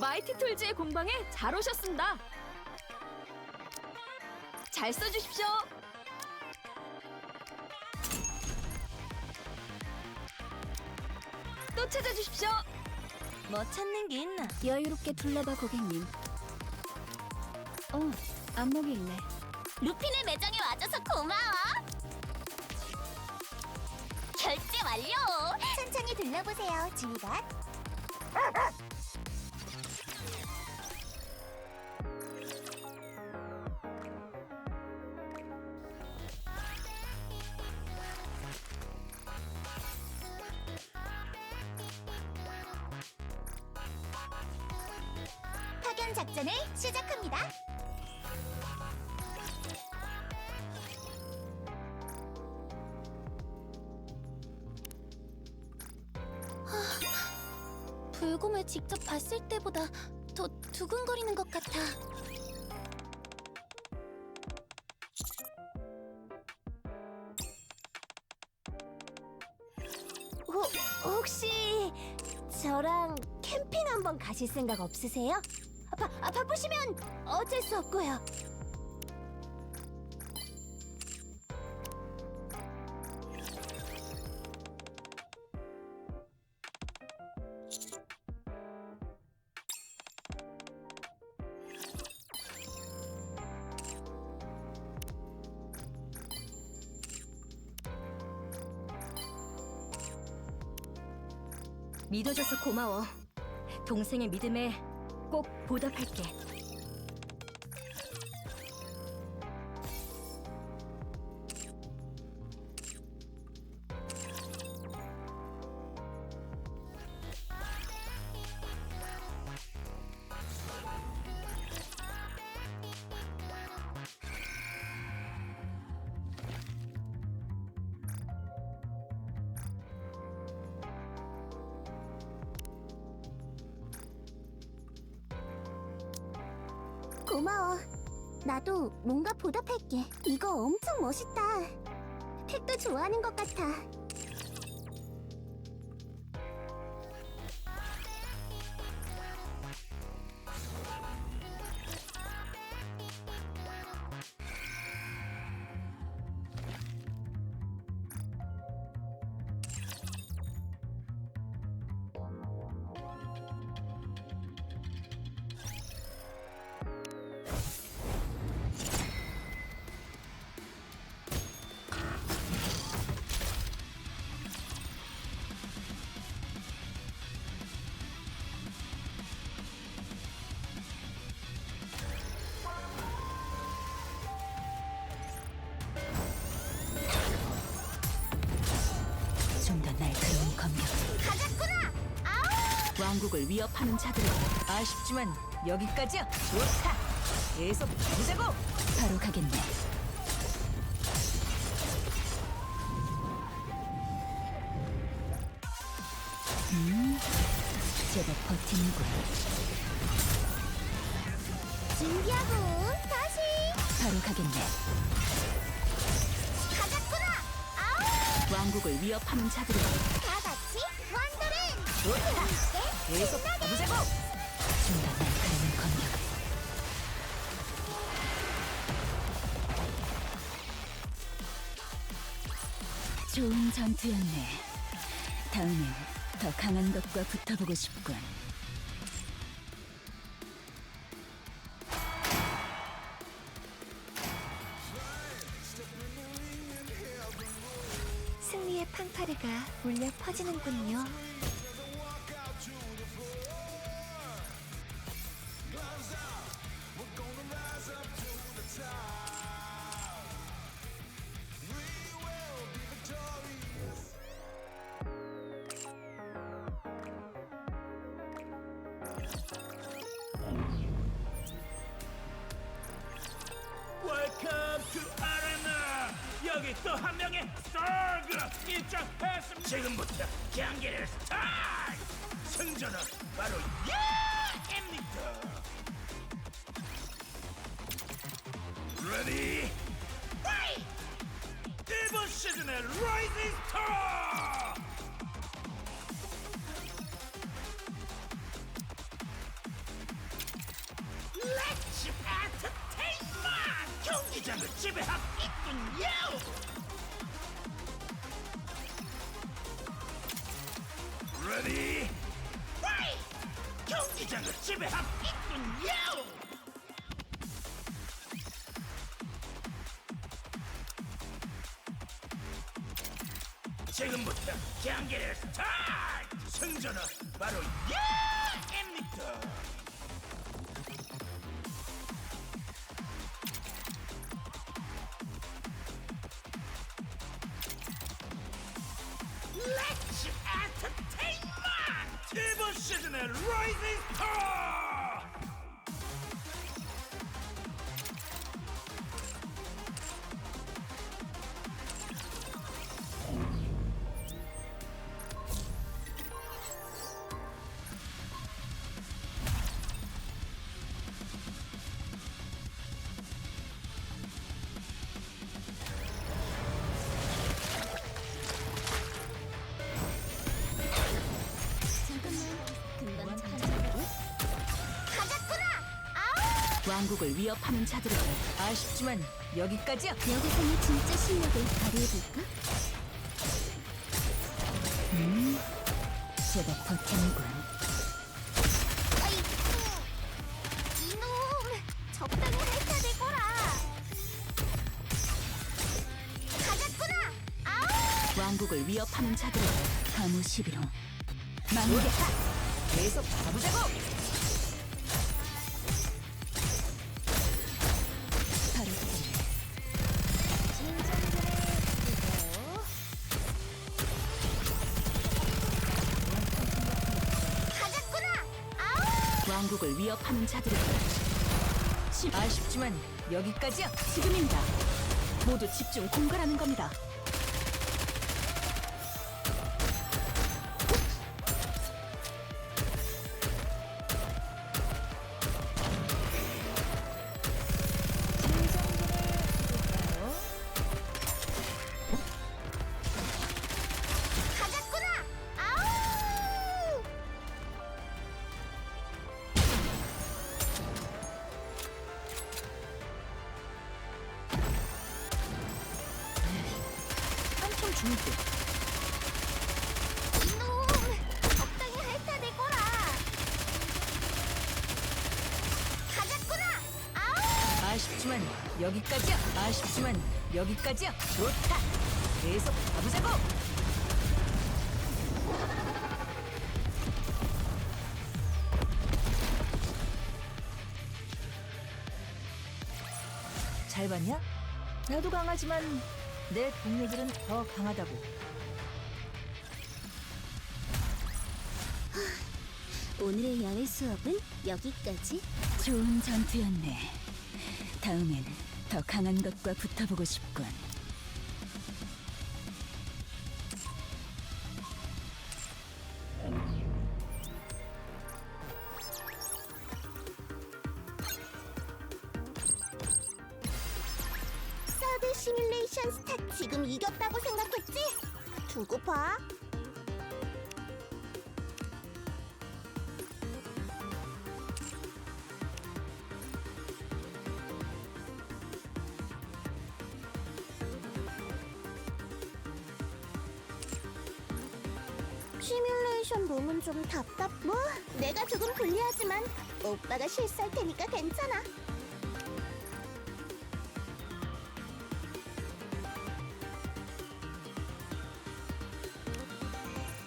마이티 툴즈의 공방에 잘 오셨습니다. 잘 써주십시오. 또 찾아주십시오. 뭐 찾는 게 있나? 여유롭게 둘러봐 고객님. 어, 안목이 있네. 루피네 매장에 와줘서 고마워. 결제 완료. 천천히 둘러보세요, 지휘관. 파견 작전을 시작합니다. 불곰을 직접 봤을 때보다 더 두근거리는 것 같아. 호, 혹시 저랑 캠핑 한번 가실 생각 없으세요? 아, 바, 아, 바쁘시면 어쩔 수 없고요. 믿어줘서 고마워. 동생의 믿음에 꼭 보답할게. 고마워. 나도 뭔가 보답할게. 이거 엄청 멋있다. 택도 좋아하는 것 같아. 왕국을 위협하는 자들은 아쉽지만 여기까지야. 좋다. 계속 가자고. 바로 가겠네. 음, 제법 버티는군. 준비하고 다시! 바로 가겠네. 가졌구나! 아우! 왕국을 위협하는 자들은 다 같이 완도를! 좋다. 함께 계속 가보자고. 좋은 전투였네. 다음엔 더 강한 것과 붙어보고 싶군. 승리의 팡파르가 울려 퍼지는군요. 또 한 명의 스타그 입장했습니다. 지금부터 경기를 스타트! 승전은 바로 얘입니다. 레디? 파이! 이번 시즌의 라이징 스타! 렛츠 엔터테인먼! 경기장을 지배하고 있군요! 경기장을 지배하고 있군요. 지금부터 경기를 스타트! 승자는 바로 야입니다. Let's Entertainment! 이번 시즌의 라이 왕국을 위협하는 자들에게 아쉽지만 여기까지야. 여기서는 진짜 실력을 발휘해볼까? 음, 제법 버티는군. 아이쿠! 이놈! 적당히 핥아내거라! 가졌구나! 아우! 왕국을 위협하는 자들에게 가무 시비로 만개다. 계속 가보자고. 왕국을 위협하는 시- 아쉽지만 여기까지야. 지금입니다. 모두 집중 공갈하는 겁니다. 여기까지야. 아쉽지만 여기까지야. 좋다. 계속 가보자고. 잘 봤냐? 나도 강하지만 내 동료들은 더 강하다고. 오늘의 야외 수업은 여기까지. 좋은 전투였네. 다음엔 더 강한 것과 붙어보고 싶군. 서드 시뮬레이션 스타 지금 이겼다고 생각했지? 두고 봐. 시뮬레이션 룸은 좀 답답. 뭐 내가 조금 불리하지만 오빠가 실수할 테니까 괜찮아.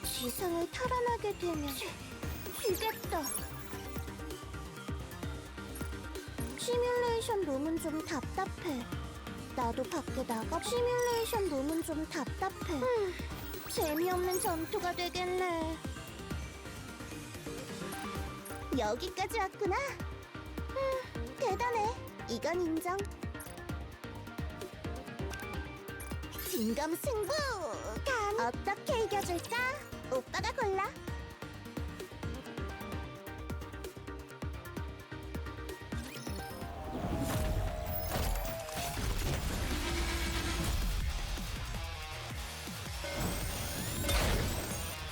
지상을 탈환하게 되면 죽겠다. 시뮬레이션 룸은 좀 답답해. 나도 밖에 나가. 시뮬레이션 룸은 좀 답답해. 음, 재미없는 전투가 되겠네. 여기까지 왔구나. 음, 대단해. 이건 인정. 진검 승부! 감 어떻게 이겨줄까? 오빠가 골라.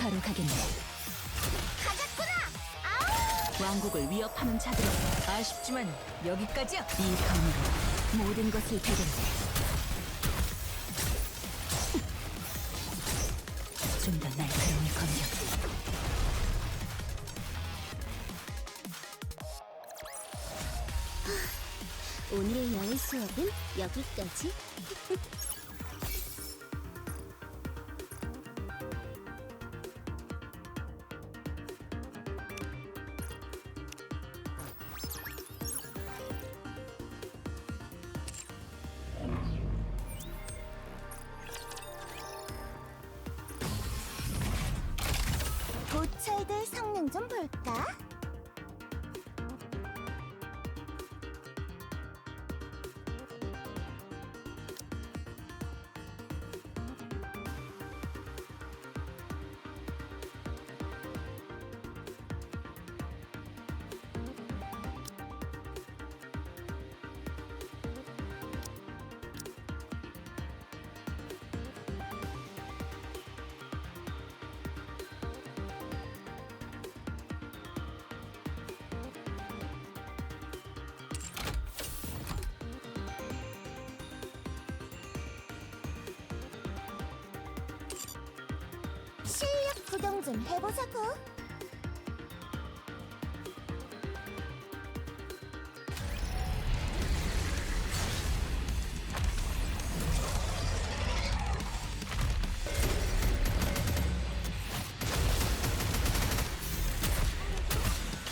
바로 가겠네. 가졌구나! 아우! 왕국을 위협하는 자들에게 아쉽지만 여기까지야. 이 검으로 모든 것을 배겠네. 좀 더 날카로운 검격. 오늘의 영어 수업은 여기까지. 성능 좀 볼까? 실력 구경 좀 해보자고.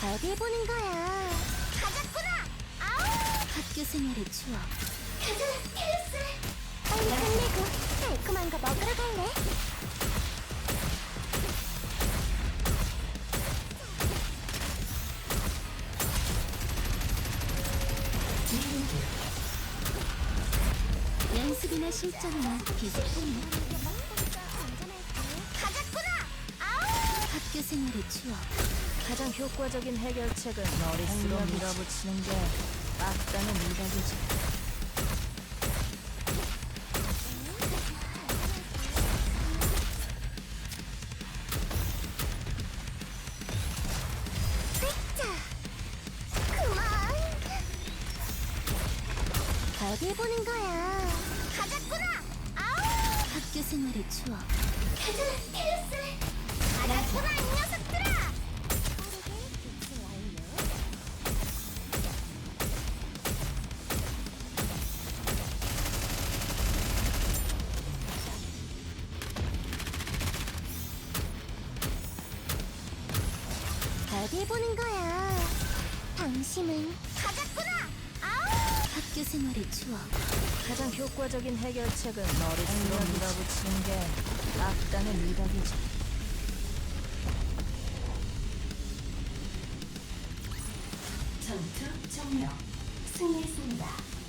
어디 보는 거야? 가자꾸나! 아우! 학교 생활의 추억. 가자, 테라스! 빨리 끝내고 달콤한 거 먹으러 갈래? 실전이나 비슷하네. 가자꾸나! 아우! 학교 생활의 추억. 가장 효과적인 해결책은 머릿수로 밀어붙이는 게 미덕이지. 자, 그만. 어디 보는 거 녀석들아! 어디 보는 거야? 당신은 가자꾸나! 학교 생활의 추억. 가장 효과적인 해결책은 머릿수로 밀어붙이는 게 악단의 미덕이지. 전투 종료. 승리했습니다.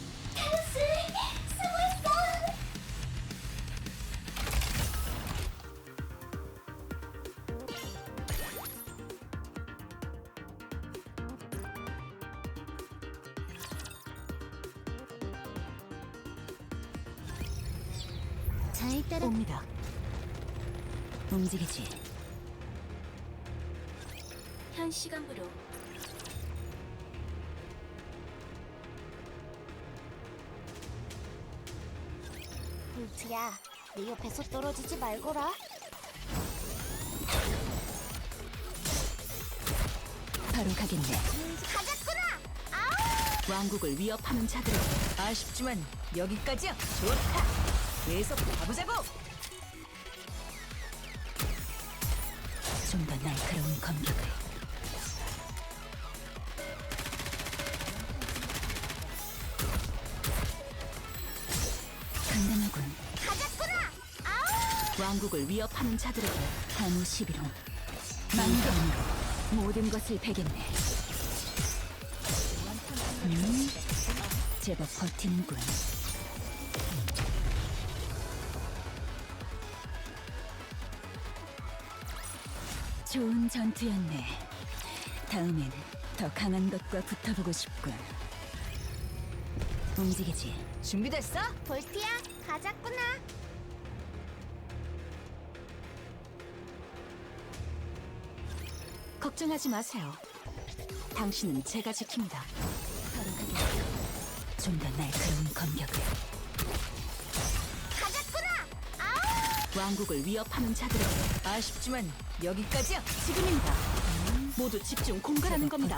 잘 따라 옵니다. 움직이지. 현 시간부로 볼트야, 내 옆에서 떨어지지 말거라. 바로 가겠네. 가자꾸나! 아우! 왕국을 위협하는 자들에게 아쉽지만 여기까지야. 좋다. 계속 가보자고. 좀 더 날카로운 검격을. 간단하군. 가자꾸나! 아우! 왕국을 위협하는 자들에게 한우 시비로 만감으로 모든 것을 베겠네. 음, 제법 버티는군. 좋은 전투였네. 다음엔 더 강한 것과 붙어보고 싶군. 움직이지. 준비됐어? 볼트야, 가자꾸나! 걱정하지 마세요. 당신은 제가 지킵니다. 바로 가겠습니다. 좀더 날카로운 공격을 왕국을 위협하는 자들에게 아쉽지만 여기까지야. 지금입니다. 모두 집중 공갈하는 겁니다.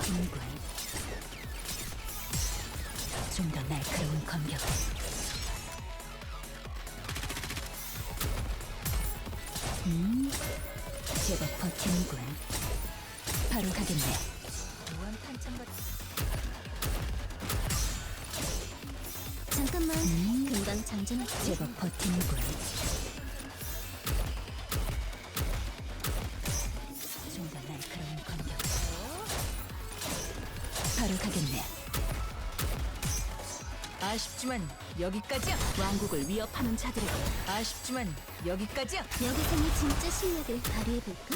좀 더 날카로운 공격을. 음 제법 버티는군 바로 가겠네. 무한 탄창 같은 잠깐만, 금방 장전할게. 제법 버티는군. 아쉽지만 여기까지야. 왕국을 위협하는 자들에게 아쉽지만 여기까지야. 여기서 내 진짜 실력을 발휘해볼까?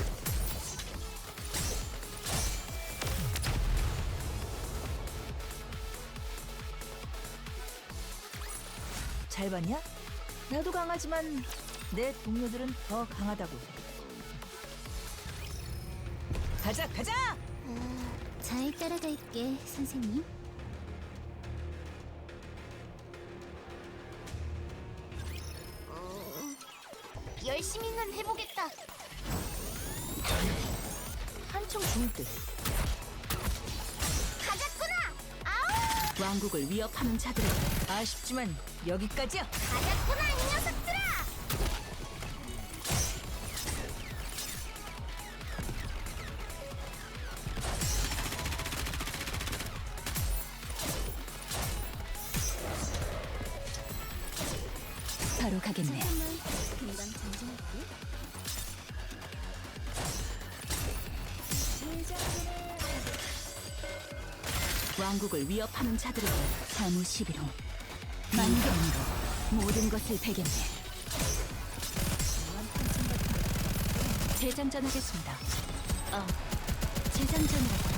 잘 봤냐? 나도 강하지만 내 동료들은 더 강하다고. 가자, 가자! 아, 잘 따라갈게, 선생님. 한총 죽을 듯. 가자꾸나! 아우! 왕국을 위협하는 자들에게 아쉽지만 여기까지야. 가자꾸나, 이 녀석들아! 바로 가겠네. 왕국을 위협하는 자들에게 사무 11호 만경으로 모든 것을 베겠네. 재장전하겠습니다. 어, 재장전이라고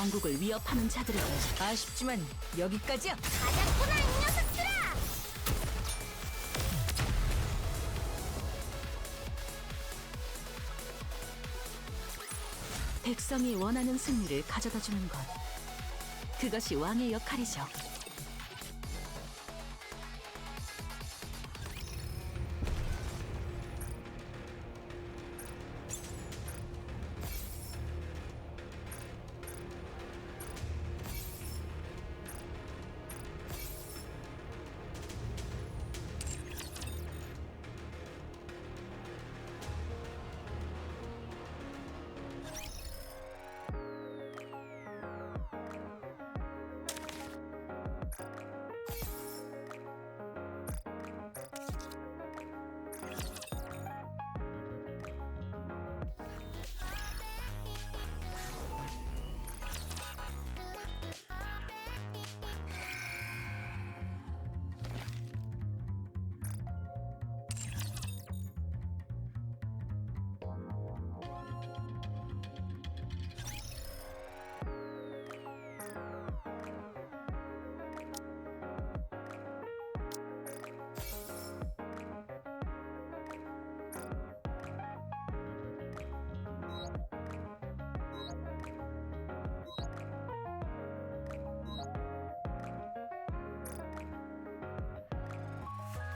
왕국을 위협하는 자들에게 아쉽지만 여기까지야. 가자꾸나, 이 녀석들아! 백성이 원하는 승리를 가져다 주는 것. 그것이 왕의 역할이죠.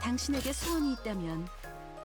당신에게 소원이 있다면